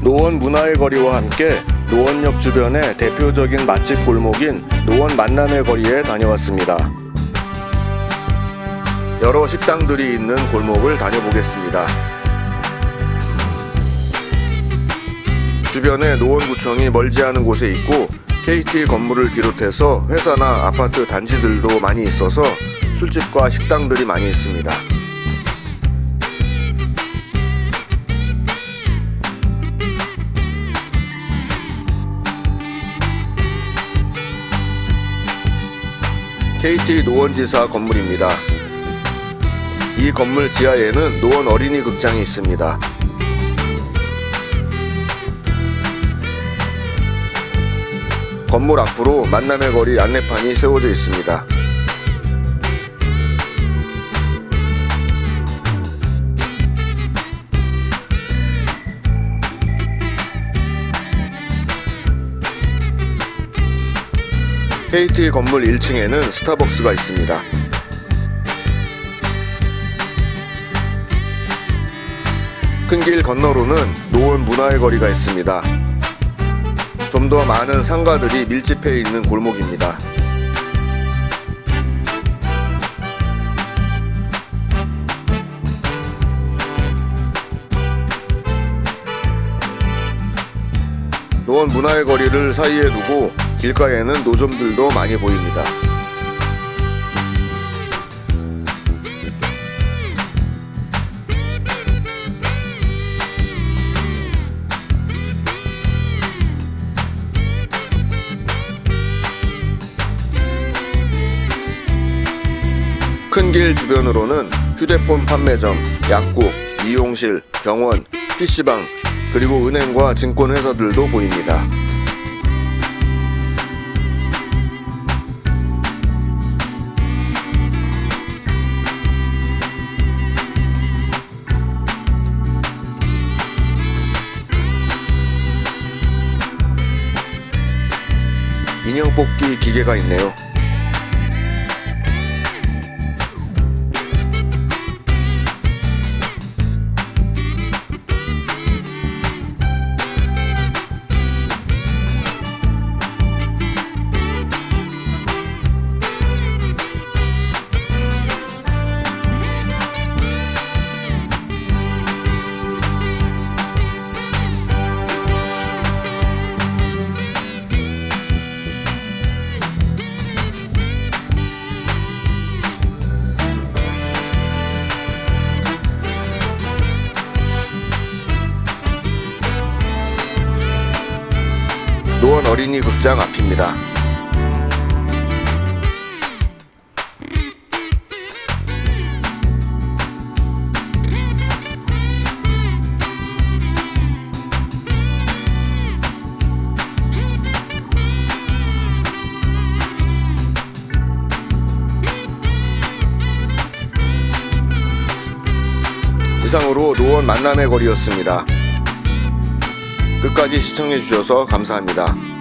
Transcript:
노원 문화의 거리와 함께 노원역 주변의 대표적인 맛집 골목인 노원 만남의 거리에 다녀왔습니다. 여러 식당들이 있는 골목을 다녀보겠습니다. 주변에 노원구청이 멀지 않은 곳에 있고 KT 건물을 비롯해서 회사나 아파트 단지들도 많이 있어서 술집과 식당들이 많이 있습니다. KT 노원지사 건물입니다. 이 건물 지하에는 노원 어린이 극장이 있습니다. 건물 앞으로 만남의 거리 안내판이 세워져 있습니다. KT 건물 1층에는 스타벅스가 있습니다. 큰 길 건너로는 노원 문화의 거리가 있습니다. 좀 더 많은 상가들이 밀집해 있는 골목입니다. 노원 문화의 거리를 사이에 두고 길가에는 노점들도 많이 보입니다. 큰 길 주변으로는 휴대폰 판매점, 약국, 미용실, 병원, PC방, 그리고 은행과 증권회사들도 보입니다. 인형 뽑기 기계가 있네요. 노원 어린이 극장 앞입니다. 이상으로 노원 만남의 거리였습니다. 끝까지 시청해주셔서 감사합니다.